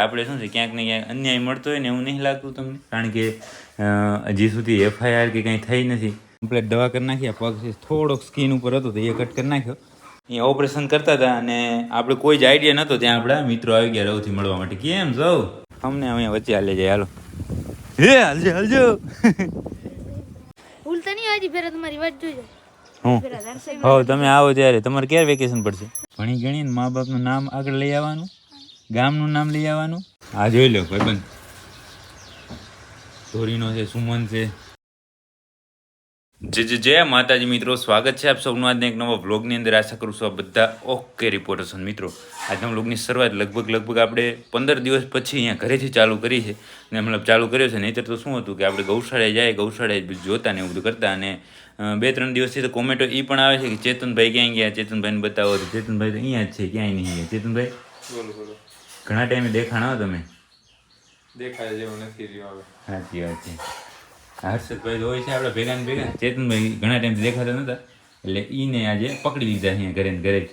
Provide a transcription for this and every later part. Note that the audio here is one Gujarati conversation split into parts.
આપણે શું છે ક્યાંક ને ક્યાંક અન્યાય મળતો હોય ને એવું નહીં લાગતું તમને? કારણ કે હજી સુધી એફઆઈઆર કે કંઈ થઈ નથી. કમ્પ્લેટ દવા કરી નાખી પગ છે થોડોક સ્કીન ઉપર હતો તો એ કટ કરી નાખ્યો. અહીંયા ઓપરેશન કરતા હતા અને આપણે કોઈ જ આઈડિયા નહોતો ત્યાં આપણા મિત્રો આવી ગયા રવથી મળવા માટે. કેમ સૌ અમને અહીંયા વચ્ચે હાલે જાય હાલો. હે હાલજો હાલજો. ઉલતા નહીં હજી ફેરા તમારી વાત જોઈ હું? હો તમે આવો ત્યારે. તમારે ક્યારે વેકેશન પડશે? ભણી ગણીને મા બાપનું નામ આગળ લઈ આવવાનું? ગામનું નામ લઈ આવવાનું? આ જોઈ લો ભાઈબંધ. ધોરીનો છે સુમન છે. જે જે જય માતાજી મિત્રો સ્વાગત છે આપ સૌનું આજના એક નવા વ્લોગની અંદર. આશા કરું છું આ બધા ઓકે રિપોર્ટર્સ મિત્રો. આજના વ્લોગની શરૂઆત લગભગ લગભગ આપણે પંદર દિવસ પછી અહીંયા ઘરેથી ચાલુ કરી છે. ને મતલબ ચાલુ કર્યો છે નહીંતર તો શું હતું કે આપણે ગૌશાળાએ જાય ગૌશાળાએ જોતા ને એવું બધું કરતા અને બે ત્રણ દિવસથી તો કોમેન્ટો એ પણ આવે છે કે ચેતનભાઈ ક્યાં ગયા? ચેતનભાઈને બતાવો. તો ચેતનભાઈ તો અહીંયા જ છે ક્યાંય નહીં ગયા. ચેતનભાઈ? બોલો બોલો. ઘણા ટાઈમે દેખાણા આવો તમે? દેખાય જેવું નથી રહ્યો હવે. સાચી વાત છે. હર્ષદભાઈ હોય છે આપણે ભેગા ને ભેગા. ચેતનભાઈ ઘણા ટાઈમથી દેખાતા નહોતા એટલે એને આજે પકડી લીધા અહીંયા ઘરે ને ઘરે જ.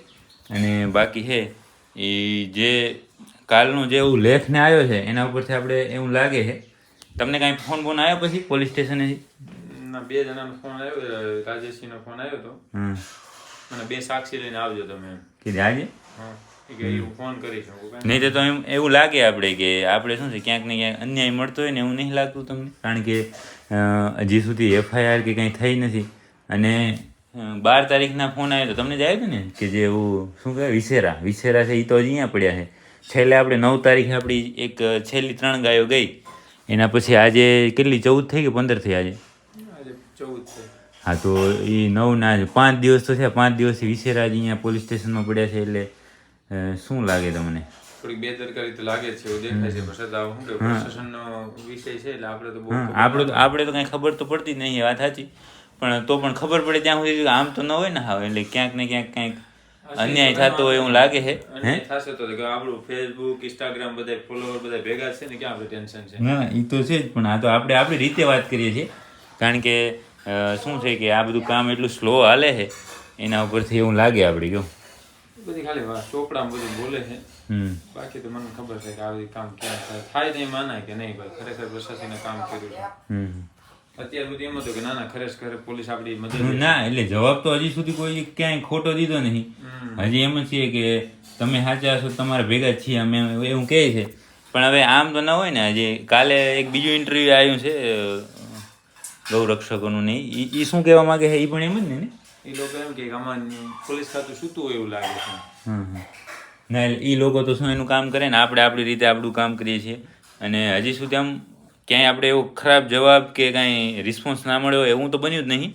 અને બાકી છે એ જે કાલનો જે એવું લેખને આવ્યો છે એના ઉપરથી આપણે એવું લાગે છે. તમને કાંઈ ફોન બોન આવ્યો પછી પોલીસ સ્ટેશને બે જણાનો ફોન આવ્યો રાજેશજીનો ફોન આવ્યો હતો અને બે સાક્ષી લઈને આવજો તમે કીધે આજે? હા. નહીં તો એમ એવું લાગે આપણે કે આપણે શું છે ક્યાંક ને ક્યાંક અન્યાય મળતો હોય ને એવું નહીં લાગતું તમને? કારણ કે હજી સુધી એફઆઈઆર કે કંઈ થઈ નથી. અને બાર તારીખના ફોન આવ્યો તો તમને જ આવ્યો ને કે જે એવું શું કહેવાય વિસેરા. વિસેરા છે એ તો હજી અહીંયા પડ્યા છે. છેલ્લે આપણે નવ તારીખે આપણી એક છેલ્લી ત્રણ ગાયો ગઈ. એના પછી આજે કેટલી? ચૌદ થઈ કે પંદર થઈ આજે? હા તો એ નવ ના પાંચ દિવસ તો થયા. પાંચ દિવસથી વિસેરા જ અહીંયા પોલીસ સ્ટેશનમાં પડ્યા છે એટલે શું લાગે તમને? થોડીક બેદરકારી તો લાગે છે એવું દેખાય છે પણ છતાં શું કે પ્રશાસનનો વિષય છે એટલે આપણે તો બહુ આપણે તો આપણે તો કાંઈ ખબર તો પડતી જ નહીં એ વાત સાચી. પણ તો પણ ખબર પડે ત્યાં સુધી આમ તો ન હોય ને હા એટલે ક્યાંક ને ક્યાંક કંઈક અન્યાય થતો હોય એવું લાગે છે થશે તો આપણું ફેસબુક ઇન્સ્ટાગ્રામ બધા ફોલોવર બધા ભેગા છે ને ક્યાં આપણે ટેન્શન છે? ના એ તો છે જ પણ આ તો આપણે આપણી રીતે વાત કરીએ છીએ. કારણ કે શું છે કે આ બધું કામ એટલું સ્લો હાલે છે એના ઉપરથી એવું લાગે આપણે જો બધી ખાલી ચોપડામાં બધું બોલે છે. બાકી તો મને ખબર છે કે આ બધી કામ ક્યાં થાય. થાય નહીં માનાય કે નહીં ભાઈ. ખરેખર પ્રશાસને કામ કર્યું છે. અત્યાર સુધી એમ હતું કે ના ના ખરેખર પોલીસ આપણી મદદ ના એટલે જવાબ તો હજી સુધી કોઈ ક્યાંય ખોટો દીધો નહીં. હજી એમ છીએ કે તમે સાચા છો તમારા ભેગા છીએ અમે એવું કહે છે. પણ હવે આમ તો ના હોય ને હજી કાલે એક બીજું ઇન્ટરવ્યુ આવ્યું છે ગૌરક્ષકોનું નહીં એ શું કહેવા માંગે છે? એ પણ એમ જ ને ને? એ લોકો એમ કે આમાં પોલીસ ખાતું સૂતું હોય એવું લાગે છે. ના એ લોકો તો શું એનું કામ કરે ને આપણે આપણી રીતે આપણું કામ કરીએ છીએ. અને હજી સુધી આમ ક્યાંય આપણે એવો ખરાબ જવાબ કે કાંઈ રિસ્પોન્સ ના મળ્યો હોય એવું તો બન્યું જ નહીં.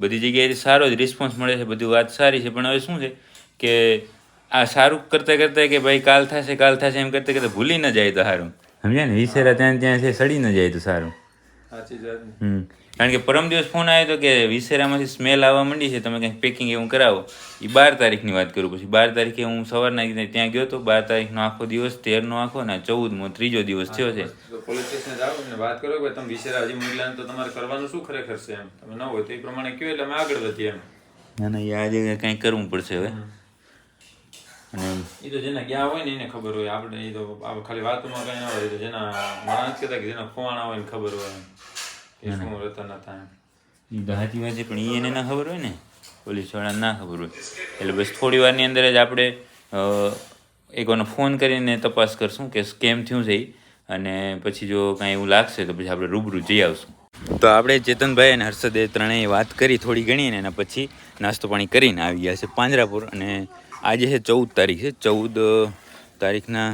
બધી જગ્યાએ સારો જ રિસ્પોન્સ મળે છે બધી વાત સારી છે પણ હવે શું છે કે આ સારું કરતાં કરતાં કે ભાઈ કાલ થશે કાલ થશે એમ કરતાં કરતાં ભૂલી ન જાય તો સારું. સમજ્યા ને? વિસેરા ત્યાં ત્યાં છે સડી ન જાય તો સારું. સાચી વાત હમ. કારણ કે પરમ દિવસ ફોન આવ્યો હતો કે વિસેરામાંથી સ્મેલ આવવા માંડી છે તમે કંઈક પેકિંગ એવું કરાવો. એ બાર તારીખની વાત કરું પછી બાર તારીખે હું સવારના ત્યાં ગયો હતો બાર તારીખનો આખો દિવસ તેરનો આખો ને ચૌદમો ત્રીજો દિવસ થયો છે. પોલીસ સ્ટેશને જાઓ ને વાત કરો કે તમે વિસેરા હજી મોકલ્યા તો તમારે કરવાનું શું ખરેખર છે એમ? તમે ન હોય તો એ પ્રમાણે કયો એટલે અમે આગળ વધીએ એમ. ના ના આજે કંઈક કરવું પડશે હવે. અને એ તો જેના ગયા હોય ને એને ખબર હોય. આપણે એ તો ખાલી વાતોમાં કઈ ના હોય. તો જેના માણસ કહેતા કે જેના ખોવાણા હોય ને ખબર હોય એ તો સાચી વાત છે પણ એ એને ના ખબર હોય ને? પોલીસવાળાને ના ખબર હોય. એટલે બસ થોડી વારની અંદર જ આપણે એકવાનો ફોન કરીને તપાસ કરશું કે સ્કેમ થયું છે અને પછી જો કાંઈ એવું લાગશે તો પછી આપણે રૂબરૂ જઈ આવશું. તો આપણે ચેતનભાઈ અને હર્ષદે ત્રણેય વાત કરી થોડી ઘણી ને એના પછી નાસ્તો પાણી કરીને આવી ગયા છે પાંજરાપુર. અને આજે છે ચૌદ તારીખ છે. ચૌદ તારીખના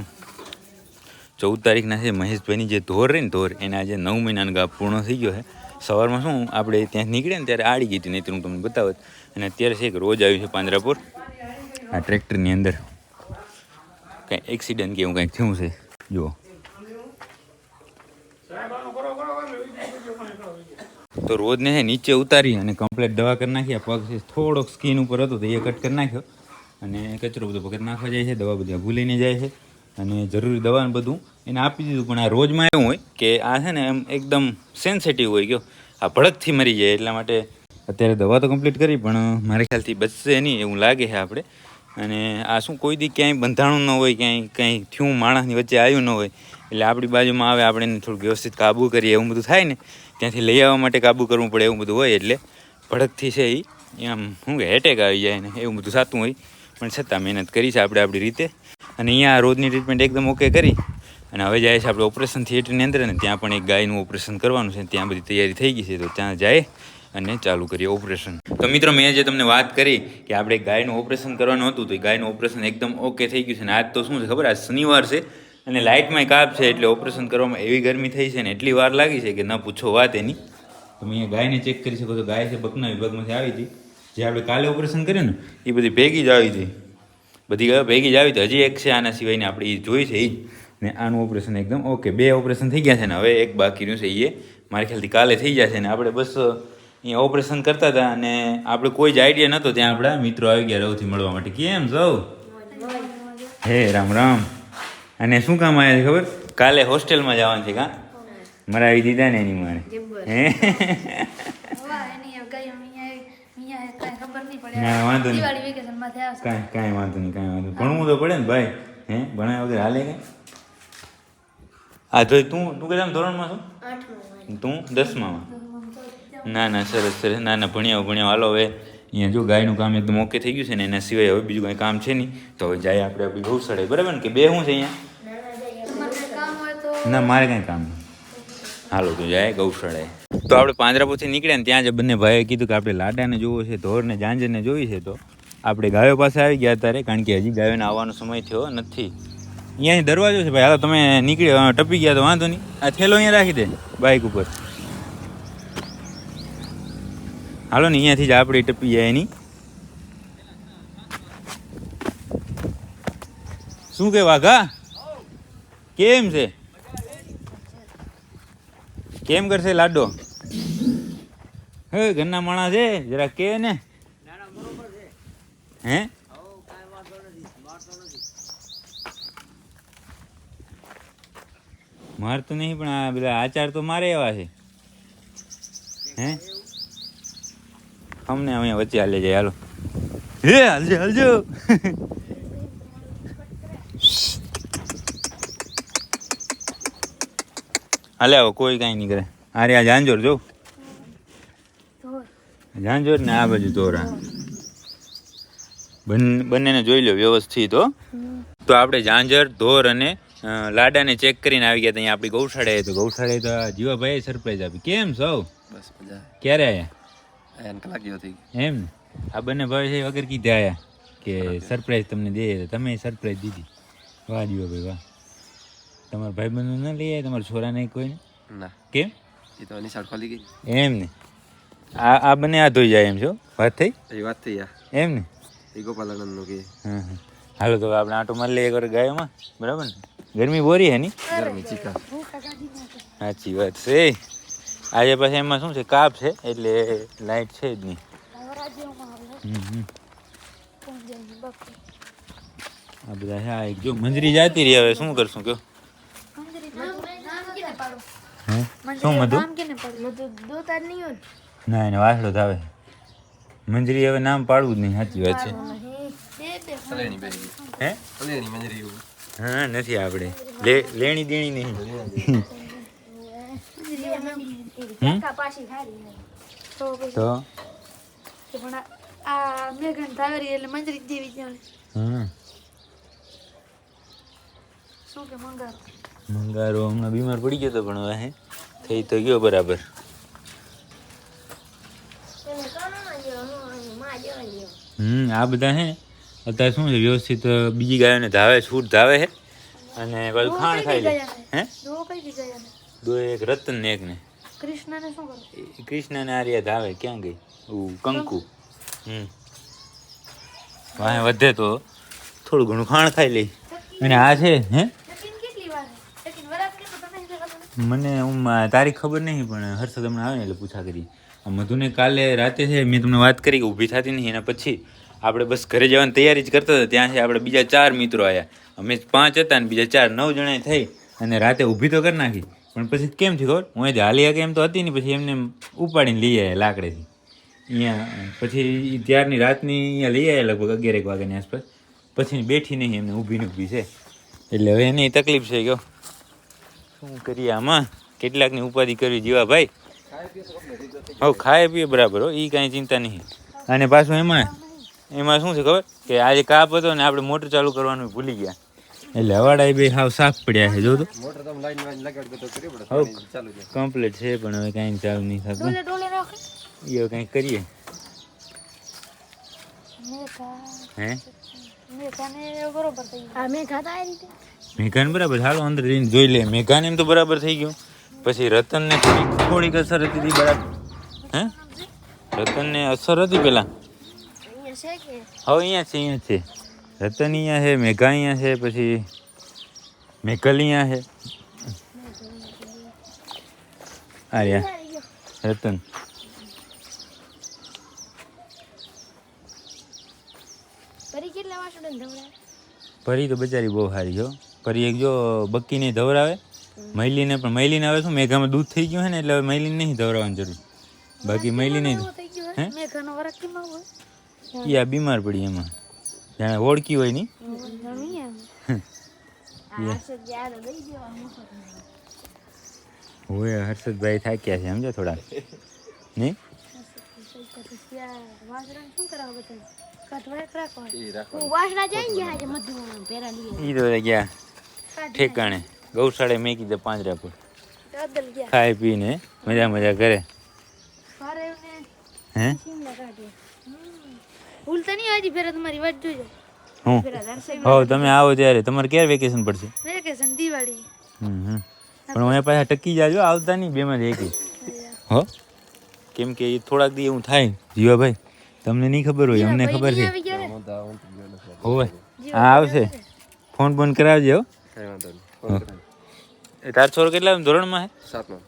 ચૌદ તારીખના છે મહેશભાઈની જે ધોર રહી ને ધોર, એના આજે નવ મહિનાનો ગાપ પૂર્ણ થઈ ગયો છે. સવારમાં શું આપણે ત્યાં નીકળ્યા ને ત્યારે આડી ગઈ હતી, નહીં હું તમને બતાવત. અને અત્યારે છે એક રોજ આવ્યું છે પાંજરાપુર. આ ટ્રેક્ટરની અંદર કંઈ એક્સિડન્ટ કે એવું કંઈક થયું છે. જુઓ. તો રોજને છે નીચે ઉતારી અને કમ્પ્લેટ દવા કરી નાખી. પગ થોડોક સ્કીન ઉપર હતો તો એ કટ કરી નાખ્યો. અને કચરો બધો પકડ નાખવા જાય છે, દવા બધા ભૂલીને જાય છે. અને જરૂરી દવા બધું એને આપી દીધું. પણ આ રોજમાં એવું હોય કે આ છે ને એમ એકદમ સેન્સિટિવ હોય ગયો. આ ભડકથી મરી જાય એટલા માટે અત્યારે દવા તો કમ્પ્લીટ કરી, પણ મારા ખ્યાલથી બચશે નહીં એવું લાગે છે આપણે. અને આ શું કોઈ દી ક્યાંય બંધાણું ન હોય, ક્યાંય કંઈ થયું, માણસની વચ્ચે આવ્યું ન હોય, એટલે આપણી બાજુમાં આવે, આપણે એને થોડુંક વ્યવસ્થિત કાબુ કરીએ, એવું બધું થાય ને, ત્યાંથી લઈ આવવા માટે કાબુ કરવું પડે, એવું બધું હોય એટલે ભડકથી છે એ આમ શું કે હેટેક આવી જાય ને, એવું બધું થતું હોય. પણ છતાં મહેનત કરી છે આપણે આપણી રીતે. અને અહીંયા રોજની ટ્રીટમેન્ટ એકદમ ઓકે કરી. અને હવે જાય છે આપણે ઓપરેશન થિયેટરની અંદર અને ત્યાં પણ એક ગાયનું ઓપરેશન કરવાનું છે. ત્યાં બધી તૈયારી થઈ ગઈ છે તો ત્યાં જાય અને ચાલુ કરીએ ઓપરેશન તો મિત્રો મેં જે તમને વાત કરી કે આપણે ગાયનું ઓપરેશન કરવાનું હતું તો એ ગાયનું ઓપરેશન એકદમ ઓકે થઈ ગયું છે. અને આજ તો શું છે ખબર? આજ શનિવાર છે અને લાઇટમાંય કાપ છે એટલે ઓપરેશન કરવામાં એવી ગરમી થઈ છે ને એટલી વાર લાગી છે કે ન પૂછો વાત એની. તમે અહીંયા ગાયને ચેક કરી શકો તો ગાય છે બકના વિભાગમાંથી આવી હતી. જે આપણે કાલે ઓપરેશન કર્યું ને, એ બધી ભેગી જ આવી હતી. બધી ગાયો ભેગી જ આવી તો હજી એક છે આના સિવાયની આપણે એ જોઈ છે એ જ. ને આનું ઓપરેશન એકદમ ઓકે બે ઓપરેશન થઈ ગયા છે ને હવે એક બાકી રહ્યું છે એ. મારા ખ્યાલથી કાલે થઈ જશે ને આપણે બસ અહીંયા ઓપરેશન કરતા હતા અને આપણે કોઈ જ આઈડિયા નહોતો ત્યાં આપણા. મિત્રો આવી ગયા રવથી મળવા માટે. કેમ સૌ હે રામ રામ. અને શું કામ આવ્યા છે ખબર? કાલે હોસ્ટેલમાં જવાનું છે કાં? મરાવી દીધા ને એની મારે હે હવા એની એ ગઈ અહીંયા અહીંયા કાંઈ ખબર નહીં પડે. ના, વાંધો નહીં. દિવાળી વેકેશનમાં થયા કાંઈ કાંઈ વાંધો નહીં કાંઈ વાંધો ભણવું તો પડે ને ભાઈ. હે? ભણાવ્યા વગર હાલે કે હા તો તું તું કેટલા ધોરણમાં છો? તું દસમામાં? ના ના સરસ સરસ. ના ના ભણ્યા ભણ્યા હાલો હવે. અહીંયા જો ગાયનું કામ એકદમ ઓકે થઈ ગયું છે ને એના સિવાય હવે બીજું કાંઈ કામ છે નહીં. તો હવે જાય આપણે આપણી ગૌશાળાએ બરાબર ને કે બે શું છે અહીંયા? તમારે કામ હોય તો ના મારે કાંઈ કામ નહીં. હાલો તો જાય ગૌશાળાએ. તો આપણે પાંજરાપોથી નીકળ્યા ને ત્યાં જ બંને ભાઈએ કીધું કે આપણે લાડાને જોવો છે, ધોરને જાંજરને જોઈ છે તો આપણે ગાયો પાસે આવી ગયા ત્યારે, કારણ કે હજી ગાયોને આવવાનો સમય થયો નથી. અહીંયા દરવાજો છે ભાઈ, હાલો તમે નીકળી ટપી ગયા તો વાંધો નહીં. આ થેલો અહીંયા રાખી દે બાઇક ઉપર. હાલો ને, અહીંયાથી જ આપણે ટપી જાય એની. શું કે વાઘા? કેમ છે? કેમ કરશે લાડો? હે ઘરના માણસ છે જરા કે ને. હે? મારતું નહીં પણ આ બધા આચાર તો મારે એવા છે. હે? અમને અહીંયા વચ્ચે હાલે જાય હાલો. હે હાલજો હાલજો. હાલે આવો કોઈ કાંઈ નહીં કરે. અરે આ જાંજોર જો. ધોર જાંજોર ને આ બાજુ તોરા બંનેને જોઈ લો વ્યવસ્થિત હો. તો આપણે જાંજર ધોર અને લાડાને ચેક કરીને આવી ગયા ત્યાં આપણી ગૌશાળાએ તો ગૌશાળાએ તો જીવાભાઈ સરપ્રાઈઝ આપી. કેમ સૌ? બસ મજા. ક્યારે એને કલાક જેવો થઈ એમ? આ બંને ભાઈ છે વગર કીધે આયા કે સરપ્રાઈઝ તમને દે તમે સરપ્રાઈઝ દીધી. વાહ જીવાભાઈ વાહ. તમારા ભાઈબંધો ના લઈ આવ્યા તમારા છોરાને કોઈને ના? કેમ? એ તો નિશાળ ખોલી ગઈ. એમ ને. આ આ બંને આ ધોઈ જાય એમ છો વાત થઈ? એ વાત થઈ યાર એમ ને? એ ગોપાલાનંદનું કે. હા હા હાલો તો આપણે આટો મારી લઈએ એકવાર ગાયોમાં. બરાબર ને? ગરમી બોરી હે ની? ગરમી ચીકા. સાચી વાત છે. આજે પાછી એમાં શું છે? કાપ છે એટલે લાઈટ છે જ નહીં. આ બધા હા એક જો મંજરી જાતી રહી હવે શું કરશું કયો શું મધુ? ને એને વાસડો થાવે મંજરી હવે નામ પાડવું જ નહીં સાચી વાત છે. હે? નથી આપણે લેણી દેણી નહીં. હમ? તો? પછી તો કે પણ આ- આ મેઘન ધાવરી એટલે મંજરી જેવી જાણે હા શું કે મંગાર મંગારો હમણાં બીમાર પડી ગયો તો પણ હવે હે? થઈ તો ગયો બરાબર. હમ આ બધા હે. અત્યારે શું છે વ્યવસ્થિત બીજી ગાયોને ધાવે છૂટ ધાવે છે અને પાછું ખાણ ખાઈ લે. હે? દો એક રતન ને એક ને કૃષ્ણને શું કરે? એ કૃષ્ણ ને આર્યા ધાવે ક્યાં ગઈ? કંકુ. હમ. વાહે વધે તો થોડું ઘણું ખાણ ખાઈ લઈ અને આ છે હે? હે મને હું તારીખ ખબર નહીં પણ હર્ષદ હમણાં આવે ને એટલે પૂછા કરી. મધુને કાલે રાતે છે, મેં તમને વાત કરી કે ઊભી થતી નહીં, એના પછી આપણે બસ ઘરે જવાની તૈયારી જ કરતા હતા. ત્યાં છે આપણે બીજા ચાર મિત્રો આવ્યા અમે પાંચ હતા ને બીજા ચાર નવ જણા થઈ અને રાતે ઊભી તો કરી નાખી. પણ પછી કેમ થયું ખબર? હું અહીંથી હાલી કે એમ તો હતી ને પછી એમને ઉપાડીને લઈ આવ્યા લાકડેથી. અહીંયા, પછી ત્યારની રાતની અહીંયા લઈ આવ્યા લગભગ અગિયારેક વાગ્યાની આસપાસ. પછી બેઠી નહીં, એમને ઊભી ઊભી છે. એટલે હવે એની તકલીફ છે, કહો. શું કરીએ આમાં? કેટલાકની ઉપાધિ કરવી જીવા ભાઈ હવે ખાય પીએ બરાબર હો એ કાંઈ ચિંતા નહીં. અને પાછું એમાં એમાં શું છે ખબર? કે આજે કાપ હતો ને આપણે મોટર ચાલુ કરવાનું ભૂલી ગયા. એટલે હવાડા બે હાવ સાફ પડ્યા છે જો તો? કમ્પ્લીટ છે. પણ હવે કાંઈ ચાલુ નહીં થતું. એ હવે કરીએ. હે? મેઘાન બરોબર મેઘાને હાલો અંદર જઈને જોઈ લે. મેઘાન એમ તો બરાબર થઈ ગયું. પછી રતનને થોડીક થોડીક અસર હતી તી બરાબર. હે? રતનને અસર હતી પેલા? હવે અહીંયા છે અહીંયા છે. રતન અહીંયા છે મેઘા અહીંયા છે પછી મેઘલ અહીંયા છે. આર્યા. રતન. પરી તો બચારી બહુ સારી જો ફરી એક જો બક્કીને ધવરાવે મૈલીને પણ મૈલીને હવે શું મેઘામાં દૂધ થઈ ગયું છે ને એટલે હવે મૈલીને નહીં ધવરાવવાની જરૂર. બાકી મૈલીને એવું થઈ ગયું હે? હે? મેઘાનો વરખ કેમાં હોય? એ આ બીમાર પડી એમાં. જાણે ઓળખી હોય નહીં જમી એમ આ હર્ષદ યાદ દઈ દેવા મફત હોય હર્ષદભાઈ થાક્યા છે સમજો થોડા. નહીં વાસણ શું કરાવ બધા કટવાય રાખવા એ રાખો હું વાસણા જઈ ગયા છે મધુ પેરા લઈએ એ તો ગયા ઠેકાણે. ગૌશાળે મેકી દે પાંજરા પર. ખાઈ પીને મજા મજા કરે. હે? ભૂલતા નહીં હજી ફેરા તમારી વાત જોજો હું? ફેરા હો તમે આવો ત્યારે. તમારે ક્યારે વેકેશન પડશે? વેકેશન દિવાળી. હમ હમ. પણ હું પાછા ટકી જાજો આવતા નહીં બેમાં એકી. હો? કેમ કે એ થોડાક દી એવું થાય. જીવાભાઈ તમને નહીં ખબર હોય અમને ખબર છે. હોવે. હા આવશે. ફોન બોન કરાવજો હો. તાર છોરો કેટલા ધોરણમાં છે સાતમાં.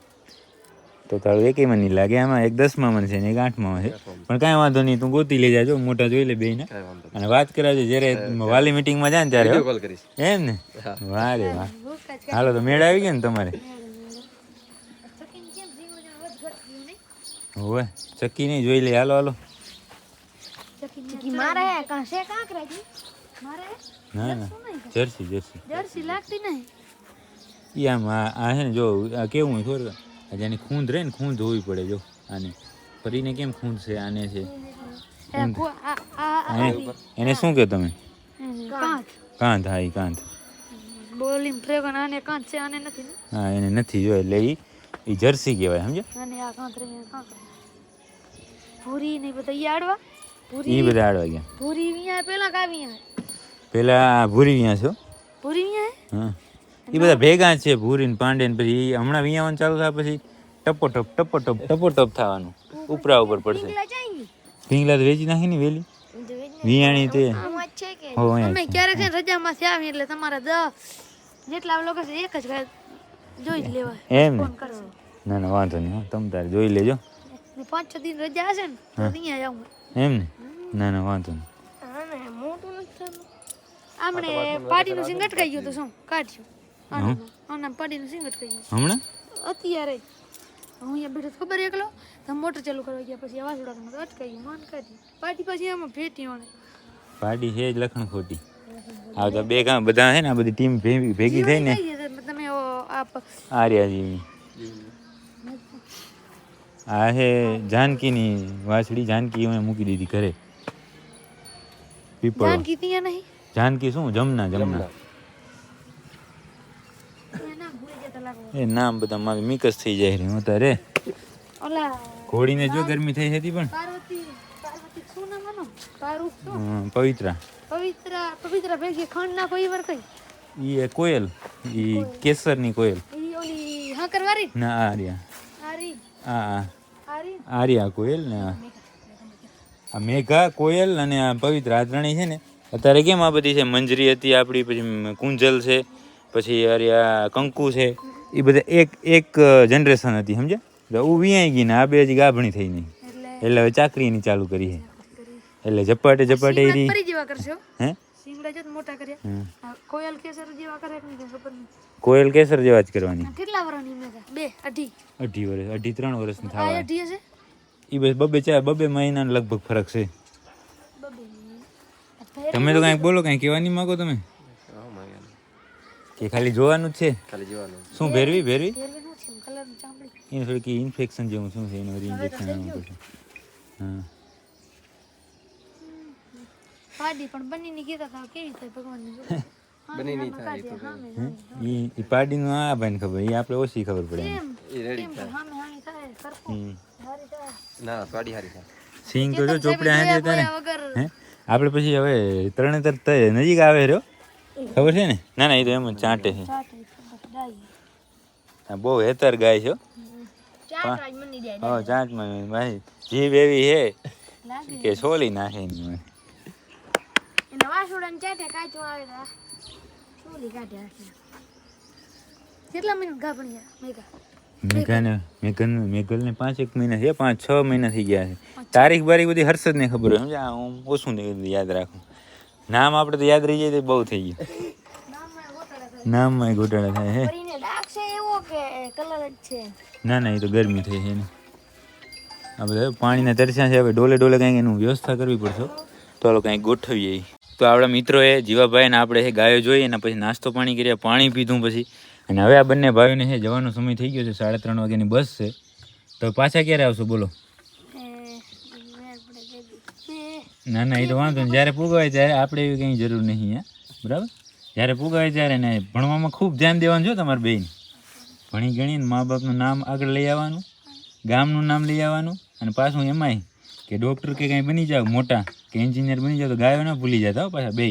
તો તારું એકેયમાં નહીં લાગે. આમાં એક દસમાં છે ને એક આઠમાં છે. પણ કાંઈ વાંધો નહીં તું ગોતી લઈ જાજો મોટા જોઈ લે બેને અને વાત કરાવજો જ્યારે વાલી મિટિંગમાં જાય ને ત્યારે કોલ કરીશ. એમ ને? વારે વાહ રે વાહ. હાલો તો મેળ આવી ગયો ને તમારે. હોવે ચક્કી નહીં જોઈ લે. હાલો હાલો. મારે મારે ના ના. Jersey jersey. જર્સી લાગતી નહીં? ઈ આમ આ છે ને જો આ કેવું હોય ખબર? જેની ખૂંદ રહે ને ખૂંદ હોવી પડે જો આને. ફરીને કેમ ખૂંદ છે આને છે? એ એને શું કહો તમે? કાંધ. હા એ કાંધ. બોલીમ ફ્રેગન આને છે આને નથી હા એને નથી જો એટલે એ એ જર્સી કહેવાય સમજો અને આ કાંતરી કાંકરા પૂરી ને બધા ઈ આડવા? ઈ બધા આડવા ગયા. પૂરી વિયા પેલા કાવી પેલા ભૂરી વિયા છો ભૂરી વિયા હા. એ બધા ભેગા છે ભૂરી ને પાંડે ને પછી હમણાં વિયાવાનું ચાલુ થાય પછી ટપો ટપ ટપો ટપ ટપો ટપ થવાનું. ઉપરા ઉપર પડશે. ભીંગલા તો વેચી નાખી ને વેલી. વિયાણી તે. આમ છે કે હો અહીંયા અમે ક્યારેક રજામાંથી આવીએ એટલે તમારે દસ જેટલા લોકો છે એક જ ઘર જોઈ જ લેવાય એમ ને? ના ના વાંધો નહીં હો, તમ તારે જોઈ લેજો. ને પાંચ છ દિન રજા હશે ને તો અહીંયા જાઉં એમ ને? ના ના વાંધો નહીં. આમણે પાટીનું સિંગ અટકાઈ ગયું તો શું? કાઢ્યું આના આના પાટીનું સિંગ અટકાઈ હમણાં? અત્યારે હું અહીંયા બેઠો ખબર એકલો? તમે મોટર ચાલુ કરવા ગયા પછી અવાજ ઉડાડમાં અટકાઈ ગયું મન કરી પાટી પછી એમાં ભેટી ઓણે પાડી છે જ લખણ ખોટી. આવતા બે કામ બધા છે ને આ બધી ટીમ ભેગી ભેગી થઈ ને તમે આપ આર્યાજી આ છે જાનકીની વાછડી જાનકી અમે મૂકી દીધી ઘરે. પીપળ. જાનકી ત્યાં નહીં? જાનકી શું? જમના. જમના એ ના ભૂલી જતા લાગો એ નામ બધા મારી મિકસ થઈ જાય છે અત્યારે ઓલા ઘોડીને જો ગરમી થઈ હતી પણ. પવિત્રા. પવિત્ર પવિત્ર ભેગી ખંડ ના કોઈ? વાર કઈ ઈ એ કોયલ ઈ કેસરની કોયલ. ઈ ઓલી હાકર વારી ના આર્યા. આરી. આ આ. આર્યા કોયલ ને આ. આ મેઘા કોયલ અને આ પવિત્ર આ ત્રણેય છે ને. અત્યારે કેમ આ બધી છે? મંજરી હતી આપણી પછી કુંજલ છે પછી આર્યા કંકુ છે. એ બધા એક એક જનરેશન હતી સમજ્યા? હું વિયાઈ ગઈ ને આ બે હજી ગાભણી થઈ નહીં એટલે હવે ચાકરી એની ચાલુ કરી છે. એટલે ઝપાટે ઝપાટે એ હે. જો કોયલ કેસર જેવા જ કરવાની. કેટલા વર્ષની બે અઢી. અઢી વર્ષ અઢી ત્રણ વર્ષની થાય અઢી હશે? એ બસ બબે ચાર બબે મહિનાનો લગભગ ફરક છે. તમે તો કાંઈક બોલો કાંઈ કહેવાની માંગો તમે? હા કે ખાલી જોવાનું જ છે. ખાલી જોવાનું. શું ભેરવી? ભેરવી? એને થોડી છે થોડીક ઇન્ફેક્શન જેવું શું છે એનું ઇન્જેક્શન આવવું પડશે હા. પાડી પણ બનીને કીધા હતા કેવી થાય ભગવાનની બની ની થાય એ તો ઈ એ પાર્ટીનું આ ભાઈને ખબર એ આપણે ઓછી ખબર પડે એમ. કેમ? રેડી થાય. હામે હામે થાય સરખું? હારી થાય ના પાડી હારી થાય. સિંગ તો જો ચોપડે સાહેબે હાજર ને. જોયા વગર. હે? આપણે પછી હવે ત્રણે તર ત- નજીક આવે રહ્યો. ખબર છે ને? ના ના એ તો એમ જ ચાંટે છે. આ બહુ હેતર ગાય છે હો. ચાંટમાં ભાઈ જીભ એવી છે કે છોલી નાખે એની મને. મેઘલને પાંચ એક મહિના છે પાંચ છ મહિના થઈ ગયા છે. તારીખ બારીખ બધી હર્ષદને ખબર હોય સમજ્યા? હું ઓછું યાદ રાખું. નામ આપણે તો યાદ રહી જાય તો બહુ થઈ ગયું. નામમાં ગોટાળા થાય ગોટાળા થાય હે ના ના એ તો ગરમી થઈ છે આ બધા પાણીના તરસ્યા છે હવે ડોલે ડોલે કંઈક એનું વ્યવસ્થા કરવી પડશે. તો ચાલો કંઈક ગોઠવીએ. તો આપણા મિત્રોએ જીવાભાઈ ને આપણે ગાયો જોઈ એના પછી નાસ્તો પાણી કર્યા પાણી પીધું પછી. અને હવે આ બંને ભાઈઓને છે જવાનો સમય થઈ ગયો છે સાડા ત્રણ વાગ્યાની બસ છે. તો પાછા ક્યારે આવશો બોલો એ મેળ પડે ભેગી. એ ના ના એ તો વાંધો નહીં. જ્યારે પુગાય ત્યારે આપણે એવી કંઈ જરૂર નહીં હા. બરાબર? જ્યારે પુગાય ત્યારે ને ભણવામાં ખૂબ ધ્યાન દેવાનું છો તમારે બેન. ભણી ગણીને મા બાપનું નામ આગળ લઈ આવવાનું ગામનું નામ લઈ આવવાનું અને પાછું એમાંય કે ડૉક્ટર કે કંઈ બની જાવ મોટા કે એન્જિનિયર બની જાવ તો ગાયો ના ભૂલી જતા હો પાછા બે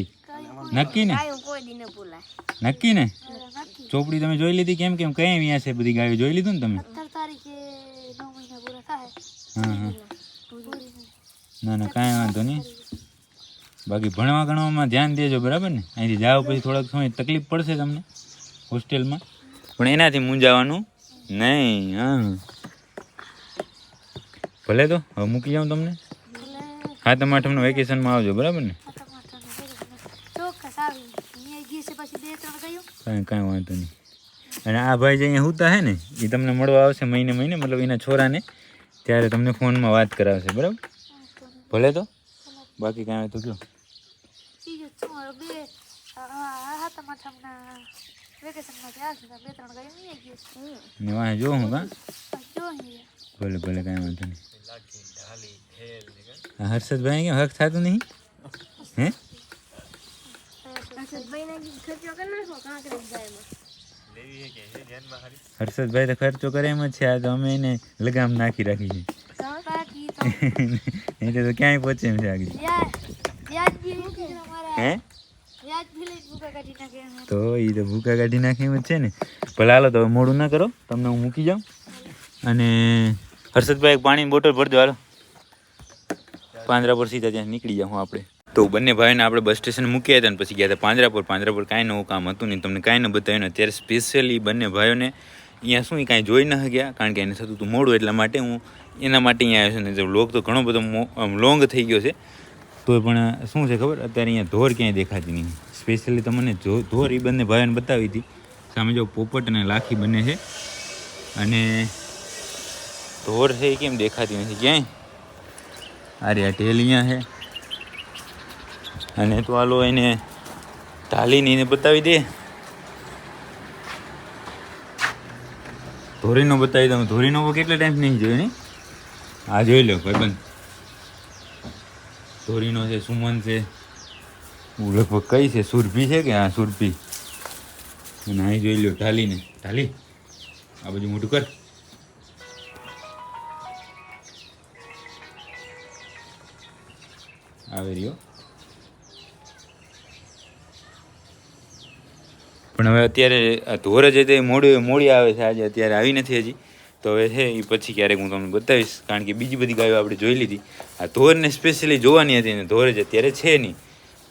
નક્કી ને? નક્કી ને? ચોપડી તમે જોઈ લીધી કેમ કેમ? કઈ અહીંયા છે બધી ગાયો? જોઈ લીધું ને તમે? હા હા. ના ના, કાંઈ વાંધો નહીં. બાકી ભણવા ગણવામાં ધ્યાન દેજો, બરાબર ને? અહીંથી જાઓ પછી થોડાક સમય તકલીફ પડશે તમને હોસ્ટેલમાં. પણ એનાથી મૂંઝાવાનું નહીં, હા. ભલે તો, હવે મૂકી જાઉં તમને. હા, તમે આઠમના વેકેશનમાં આવજો, બરાબર ને? કાંઈ કાંઈ વાંધો નહીં. અને આ ભાઈ જે અહીંયા હુતા હે ને એ તમને મળવા આવશે મહિને મહિને, મતલબ એના છોરાને, ત્યારે તમને ફોનમાં વાત કરાવશે, બરાબર? ભલે તો? બાકી કાંઈ હોય તો કયો. બીજું શું હવે બે હાથા માઠામના વેકેશનમાંથી આવશે તો બે ત્રણ ગયું અહીંયા ગયું ને વાંહે જો હું કાં પછી જો અહીંયા ભલે ભલે કાંઈ વાંધો નહીં. આ હર્ષદભાઈ કેમ હક થતું નહીં? હે? ખર્ચો કરી નાખો કાંકરે જાયમાં હર્ષદભાઈ તો ખર્ચો કરે એમ જ છે આ તો અમે એને લગામ નાખી રાખી બાકી તો છે. નહીં તો ક્યાંય પહોંચે એમ છે આગળ. હે. તો એ તો ભૂકા કાઢી નાખે એમ જ છે ને. ભલે હાલો, તો મોડું ના કરો. તમને હું મૂકી જાઉં. અને હર્ષદભાઈ એક પાણીની બોટલ ભરજો હાલો. પાંદરા પર સીધા ત્યાં નીકળી જાઉં આપણે. તો બંને ભાઈને આપણે બસ સ્ટેશન મૂક્યા હતા ને પછી ગયા હતા પાંજરાપુર પાંજરાપુર કાંઈ નવું કામ હતું નહીં. તમને કાંઈ ન બતાવ્યું ને અત્યારે સ્પેશિયલી બંને ભાઈઓને અહીંયા શું કાંઈ જોઈ ન ગયા કારણ કે એને થતું હતું મોડું એટલા માટે હું એના માટે અહીંયા આવ્યો છું. ને જો લોક તો ઘણો બધો લોંગ થઈ ગયો છે. તો પણ શું છે ખબર? અત્યારે અહીંયા ધોર ક્યાંય દેખાતી નહીં. સ્પેશિયલી તમને ધોર એ બંને ભાઈઓને બતાવી હતી. સામે જો પોપટ અને લાખી બંને છે. અને ધોર છે એ કેમ દેખાતી નથી? ક્યાંય? આ રહ્યા અહીંયા છે. અને તો આલો એને ઢાલીને એને બતાવી દે. ધોરીનો બતાવી દઉં. ધોરીનો કેટલા ટાઈમ નહીં જોયો ને? આ જોઈ લો ભાઈબંધ ધોરીનો છે, સુમન છે. હું લગભગ કઈ છે, સુરભી છે કે? હા, સુરભી. અને અહીં જોઈ લો ઢાલીને. ઢાલી? આ બધું મોટું કર. આવે રહ્યો. પણ હવે અત્યારે આ ધોર જ મોડી મોડી આવે છે, આજે અત્યારે આવી નથી હજી. તો હવે છે એ પછી ક્યારેક હું તમને બતાવીશ, કારણ કે બીજી બધી ગાયો આપણે જોઈ લીધી. આ ધોરને સ્પેશિયલી જોવાની હતી ને ધોર જ અત્યારે છે નહીં.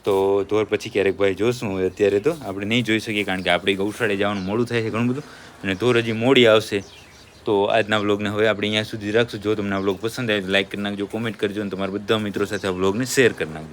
તો ધોર પછી ક્યારેક ભાઈ જોશું હવે અત્યારે તો. આપણે નહીં જોઈ શકીએ કારણ કે આપણે ગૌશાળે જવાનું મોડું થાય છે ઘણું બધું. અને ધોર હજી મોડી આવશે. તો આજના બ્લોગને હવે આપણે અહીંયા સુધી રાખશું. જો તમને આ બ્લોગ પસંદ આવે તો લાઇક કરી નાખજો કોમેન્ટ કરજો અને તમારા બધા મિત્રો સાથે આ બ્લોગને શેર કરી નાખજો.